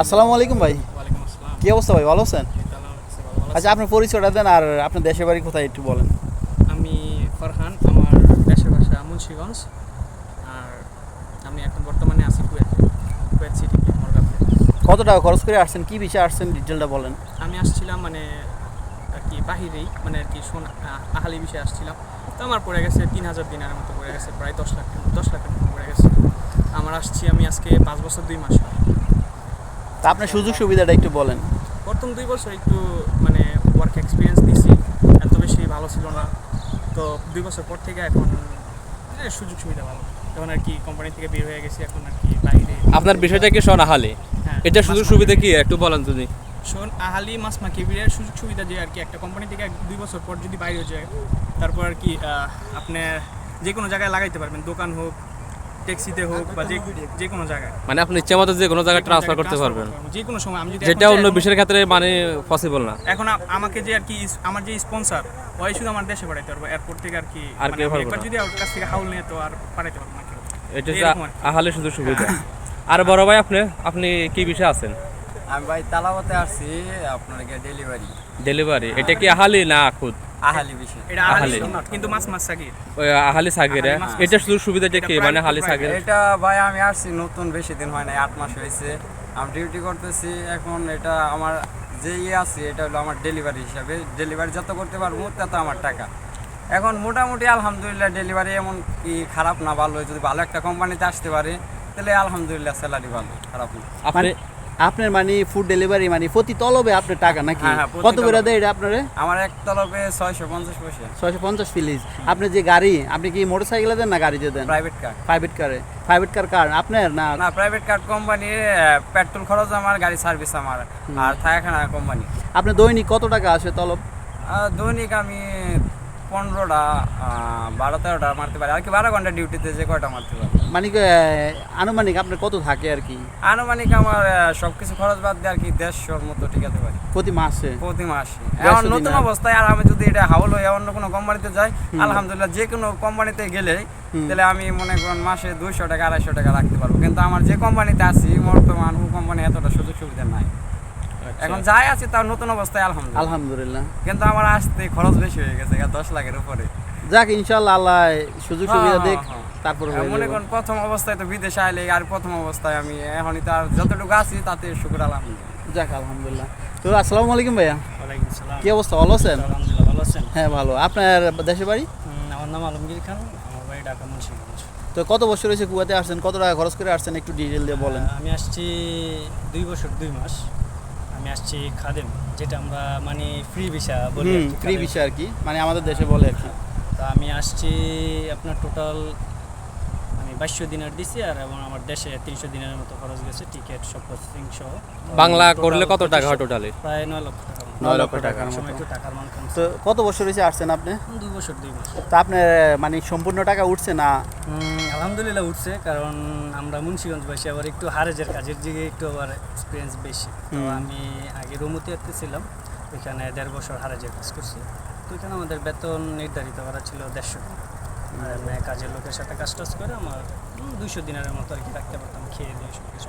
আসসালামু আলাইকুম ভাই। কি অবস্থা ভাই ভালো আছেন? আচ্ছা আপনার পরিচয়টা দেন আর আপনার দেশের বাড়ি কোথায় একটু বলেন। আমি ফারহান আমার দেশের ভাষা মুন্সিগঞ্জ। আর আমি এখন বর্তমানে আছি কুয়েতে কুয়েত সিটি মরগাতে কত টাকা খরচ করে আসছেন? কী বিষয়ে আসছেন? ডিটেলটা বলেন। আমি আসছিলাম মানে আর কি বাহিরেই মানে আর কি সোনা আহালি বিষয়ে আসছিলাম। তো আমার পড়ে গেছে তিন হাজার দিনের মতো পড়ে গেছে প্রায় দশ লাখ দশ লাখের মতো পড়ে গেছে। আমার আসছি আমি আজকে পাঁচ বছর দুই মাস হয়। তা আপনার সুযোগ সুবিধাটা একটু বলেন। প্রথম দুই বছর একটু মানে ওয়ার্ক এক্সপিরিয়েন্স নিছি এত বেশি ভালো ছিল না। তো দুই বছর পর থেকে এখন সুযোগ সুবিধা ভালো। এখন আর কি কোম্পানি থেকে বের হয়ে গেছি এখন আর কি বাইরে। আপনার বিষয়টা কি শোন আহালে? হ্যাঁ, এটা সুযোগ সুবিধা কি? একটু বলেন যদি শোন আহালি মাছ মাখি বিয়ের সুযোগ সুবিধা যে আর কি একটা কোম্পানি থেকে দুই বছর পর যদি বাইরে যায় তারপর আর কি আহ, আপনি যে কোনো জায়গায় লাগাইতে পারবেন দোকান হোক ট্যাক্সিতে হোক বা যে যে কোনো জায়গায়। মানে আপনি ইচ্ছা মতো যে কোনো জায়গায় ট্রান্সফার করতে পারবেন। যে কোনো সময় আমি যদি যেটা অন্য বিষয়ের ক্ষেত্রে মানে পসিবল না। এখন আমাকে যে আর কি আমার যে স্পন্সর ওই শুধু আমার দেশে পাঠাইতে পারব। এয়ারপোর্ট থেকে আর কি আর মানে আমি পারবে একবার যদি ওর কাছ থেকে হাউল নিয়ে তো আর পাঠাইতে পারব না এটা কি। আহালে শুধু সুবিধা। আর বড় ভাই আপনি আপনি কি বিষয়ে আছেন? আমি ভাই তালাবাতে আসছি আপনার ডেলিভারি ডেলিভারি এটা কি আহালি না খুদ? আহালি বিষয়। এটা আহালি আহালি। কিন্তু মাছ মাছ সাকির ওই আহালি সাগেরা এটা সুযোগ সুবিধাটা কি? মানে private হালি এটা ভাই আমি আসছি নতুন বেশি দিন হয় নাই আট মাস হয়েছে। আমি ডিউটি করতেছি এখন এটা আমার যে ইয়ে আছে এটা হলো আমার ডেলিভারি হিসাবে। ডেলিভারি যত করতে পারব তত আমার টাকা। এখন মোটামুটি আলহামদুলিল্লাহ ডেলিভারি এমন কি খারাপ না ভালো। যদি ভালো একটা কোম্পানিতে আসতে পারে তাহলে আলহামদুলিল্লাহ স্যালারি ভালো খারাপ না। আপনি আপনার মানে ফুড ডেলিভারি মানে প্রতি তলবে আপনার টাকা নাকি? হ্যাঁ, হ্যাঁ, কত করে দেয় এটা আপনারে? আমার এক তলবে ছয়শো পঞ্চাশ পয়সা। ছয়শো পঞ্চাশ ফিলিজ আপনার যে গাড়ি আপনি কি মোটর সাইকেলে দেন না গাড়িতে দেন? প্রাইভেট কার প্রাইভেট কারে প্রাইভেট কার কার? আপনার না? না প্রাইভেট কার কোম্পানির পেট্রোল খরচ আমার গাড়ি সার্ভিস আমার। আর থাকাখানা কোম্পানি আপনার দৈনিক কত টাকা আসে তলব? দৈনিক আমি পনেরোটা বারো তেরোটা মারতে পারি। আর কি বারো ঘণ্টা ডিউটিতে যে কয়টা মারতে পারি। মানে আনুমানিক আপনার কত থাকে আর কি? আনুমানিক আমার সব কিছু খরচ বাদ দিয়ে আর কি দেড়শোর মতো টিকাতে পারি প্রতি মাসে? প্রতি মাসে। এখন নতুন অবস্থায় আর আমি যদি এটা হাউল হয়ে অন্য কোনো কোম্পানিতে যাই আলহামদুলিল্লাহ যে কোনো কোম্পানিতে গেলে তাহলে আমি মনে করেন মাসে দুইশো টাকা আড়াইশো টাকা রাখতে পারব। কিন্তু আমার যে কোম্পানিতে আছি বর্তমান ও কোম্পানি এতটা সুযোগ সুবিধা নাই। এখন যাই আছে তার নতুন অবস্থায় আলহামদুলিল্লাহ। আলহামদুলিল্লাহ। কিন্তু আমার আসতে খরচ বেশি হয়ে গেছে দশ লাখের উপরে। যাক ইনশাল্লাহ আল্লাহ সুযোগ সুবিধা হ্যাঁ, দেখ হ্যাঁ, তারপর মনে করেন প্রথম অবস্থায় তো বিদেশে আইলে আর প্রথম অবস্থায় আমি এখনই তো আর যতটুকু আছি তাতে শুক্র আলহামদুলিল্লাহ। যাক আলহামদুলিল্লাহ। তো আসসালামু আলাইকুম ভাইয়া। কি অবস্থা ভালো আছেন? ভালো আছেন। হ্যাঁ ভালো। আপনার দেশের বাড়ি? আমার নাম আলমগীর খান আমার বাড়ি ঢাকা মুন্সিগঞ্জ। তো কত বছর হয়েছে কুয়াতে আসছেন? কত টাকা খরচ করে আসছেন? একটু ডিটেল দিয়ে বলেন। আমি আসছি দুই বছর দুই মাস। আমি আসছি খাদেম যেটা আমরা মানে ফ্রি ভিসা বলি আর হুম কি, ফ্রি ভিসা আর কি মানে আমাদের দেশে বলে আর কি। তো আমি আসছি আপনার টোটাল আমি বাইশশো দিনের দিছি আর এবং আমার দেশে তিনশো দিনের মতো খরচ গেছে টিকিট সব প্রসেসিং সহ। বাংলা করলে কত টাকা হয় 2500 টোটালি প্রায় নয় লক্ষ টাকা। নয় লক্ষ টাকার মতো। একটু টাকার কমছে তো কত বছর হয়েছে আসছেন আপনি? দুই বছর দুই মাস তা আপনার মানে সম্পূর্ণ টাকা উঠছে না? আলহামদুলিল্লাহ উঠছে কারণ আমরা মুন্সিগঞ্জবাসী আবার একটু হারেজের কাজের দিকে একটু আবার এক্সপিরিয়েন্স বেশি। তো আমি আগে রুমুতিয়াতে ছিলাম ওইখানে দেড় বছর হারেজের কাজ করছি। তো ওইখানে আমাদের বেতন নির্ধারিত করা ছিল দেড়শো টাকা। আর কাজের লোকের সাথে কাজ টাজ করে আমার দুইশো দিনের মতো আর কি রাখতে পারতাম খেয়ে দিয়ে সব কিছু।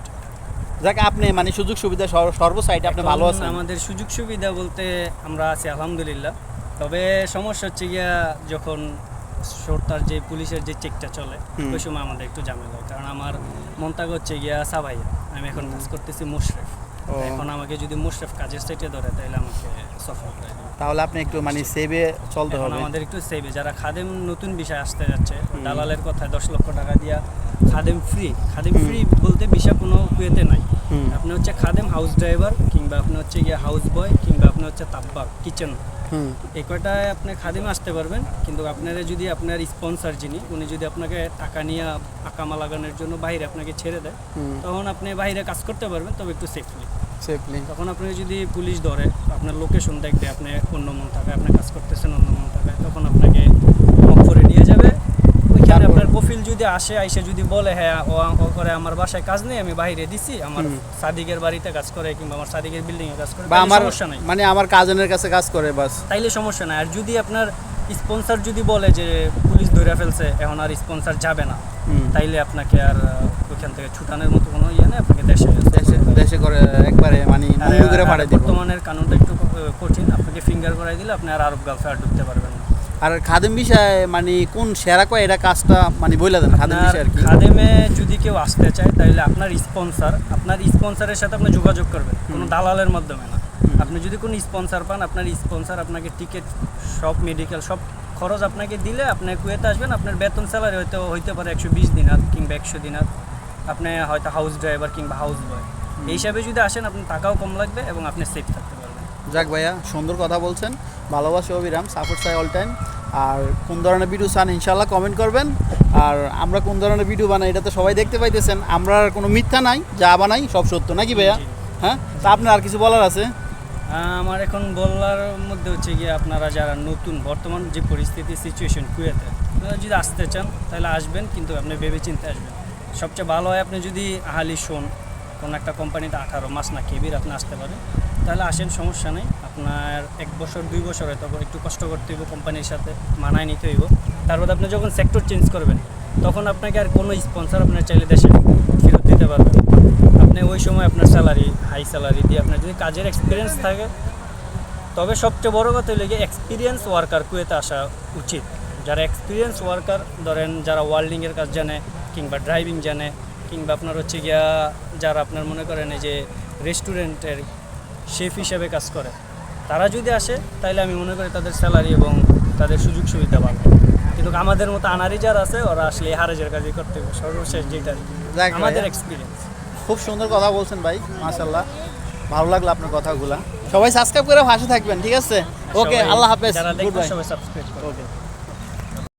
যাক আপনি মানে সুযোগ সুবিধা সর- সর্ব সাইডে আপনি ভালো আছেন। আমাদের সুযোগ সুবিধা বলতে আমরা আছি আলহামদুলিল্লাহ। তবে সমস্যা হচ্ছে গিয়া যখন সরকার যে পুলিশের যে চেকটা চলে ওই সময় আমাদের একটু ঝামেলা হয়। কারণ আমার মন্তাগ হচ্ছে গিয়া সাবাইয়া আমি এখন কাজ করতেছি মুশরেফ। এখন আমাকে যদি মুশরেফ কাজের সাইটে ধরে তাহলে আমাকে সফর করে তাহলে আপনি একটু মানে সেভে চলতে হবে। আমাদের একটু সেভে যারা খাদেম নতুন বিষয় আসতে যাচ্ছে দালালের কথায় দশ লক্ষ টাকা দিয়া খাদেম ফ্রি খাদেম ফ্রি বলতে বিষয় কোনো কুয়েতে নাই। আপনি হচ্ছে খাদেম হাউস ড্রাইভার কিংবা আপনি হচ্ছে গিয়ে হাউস বয় কিংবা আপনি হচ্ছে তাব্বার কিচেন এই কয়টায় আপনি খাদিমে আসতে পারবেন কিন্তু আপনারা যদি আপনার স্পন্সর যিনি উনি যদি আপনাকে টাকা নিয়ে আকামা লাগানোর জন্য বাইরে আপনাকে ছেড়ে দেয় তখন আপনি বাইরে কাজ করতে পারবেন তবে একটু সেফলি সেফলি। তখন আপনাকে যদি পুলিশ ধরে আপনার লোকেশন দেখবে আপনি অন্য মন থাকায় আপনি কাজ করতেছেন অন্য মন থাকায় তখন আপনাকে মক করে নিয়ে যাবে। ওইখানে আপনার কফিল যদি আসে আইসে যদি বলে হ্যাঁ ও করে আমার বাসায় কাজ নেই আমি বাইরে দিছি আমার সাদিকের বাড়িতে কাজ করে কিংবা আমার সাদিকের বিল্ডিং এ কাজ করে বা আমার সমস্যা নাই। মানে আমার কাজনের কাছে কাজ করে বাস। তাইলে সমস্যা নাই। আর যদি আপনার স্পন্সর যদি বলে যে পুলিশ ধরে ফেলছে এখন আর স্পন্সর যাবে না। তাইলে আপনাকে আর ওইখান থেকে ছুটানোর মতো কোনো ইয়ে নেই আপনাকে দেশে দেশে করে কানুনটা একটু কঠিন। আপনাকে ফিঙ্গার করাই দিলে আপনি আর আরব গালফে আর ঢুকতে পারবেন না। আর খাদেম বিষয়ে মানে কোন সেরা কয় এটা কাজটা মানে বইলা দেন খাদেম বিষয় আর কি। খাদেমে যদি কেউ আসতে চায় তাহলে আপনার স্পন্সর আপনার স্পন্সরের সাথে আপনি যোগাযোগ করবেন কোনো দালালের মাধ্যমে না। আপনি যদি কোনো স্পন্সর পান আপনার স্পন্সর আপনাকে টিকিট সব মেডিকেল সব খরচ আপনাকে দিলে আপনি কুয়েতে আসবেন আপনার বেতন স্যালারি হয়তো হইতে পারে একশো বিশ দিনার কিংবা একশো দিনার আপনি হয়তো হাউস ড্রাইভার কিংবা হাউস বয় এই হিসাবে যদি আসেন আপনার টাকাও কম লাগবে এবং আপনি সেফ থাকতে পারবেন। যাক ভাইয়া সুন্দর কথা বলছেন। ভালোবাসি অবিরাম সাপোর্ট চাই অল টাইম আর কোন ধরনের ভিডিও চান ইনশাল্লাহ কমেন্ট করবেন। আর আমরা কোন ধরনের ভিডিও বানাই এটা তো সবাই দেখতে পাইতেছেন। আমরা কোনো মিথ্যা নাই যা বানাই সব সত্য। নাকি ভাইয়া? হ্যাঁ? তা আপনার আর কিছু বলার আছে? আমার এখন বলার মধ্যে হচ্ছে গিয়ে আপনারা যারা নতুন, বর্তমান যে পরিস্থিতি সিচুয়েশন কুয়েতে, আপনারা যদি আসতে চান, তাহলে আসবেন, কিন্তু আপনি ভেবে চিন্তে আসবেন। সবচেয়ে ভালো হয় আপনি যদি আহালি শোন কোনো একটা কোম্পানিতে আঠারো মাস না কেবির আপনি আসতে পারেন, তাহলে আসেন, সমস্যা নেই। আপনার এক বছর, দুই বছর হয়তো একটু কষ্ট করতে হইব কোম্পানির সাথে, মানায় নিতে হইব। তারপর আপনি যখন সেক্টর চেঞ্জ করবেন, তখন আপনাকে আর কোনো স্পন্সর আপনার চাইলে দেশে ফেরত দিতে পারবেন। আপনি ওই সময় আপনার স্যালারি হাই স্যালারি দিয়ে আপনার যদি কাজের এক্সপিরিয়েন্স থাকে তবে সবচেয়ে বড় কথা হলো গিয়ে এক্সপিরিয়েন্স ওয়ার্কার কুয়েতে আসা উচিত। যারা এক্সপিরিয়েন্স ওয়ার্কার ধরেন যারা ওয়ার্ল্ডিংয়ের কাজ জানে কিংবা ড্রাইভিং জানে কিংবা আপনার হচ্ছে গিয়া যারা আপনার মনে করেন এই যে রেস্টুরেন্টের শেফ হিসেবে কাজ করে তারা যদি আসে তাহলে আমি মনে করি তাদের স্যালারি এবং তাদের সুযোগ সুবিধা পাবে কিন্তু আমাদের মতো আনারি যারা আছে ওরা আসলে হারেজের কাজই করতে হবে সর্বশেষ যেটা আমাদের এক্সপিরিয়েন্স খুব সুন্দর কথা বলছেন ভাই মাশাল্লাহ ভালো লাগল আপনার কথাগুলা। সবাই সাবস্ক্রাইব করে ভাষা থাকবেন ঠিক আছে? ওকে আল্লাহ হাফেজ। Good bye okay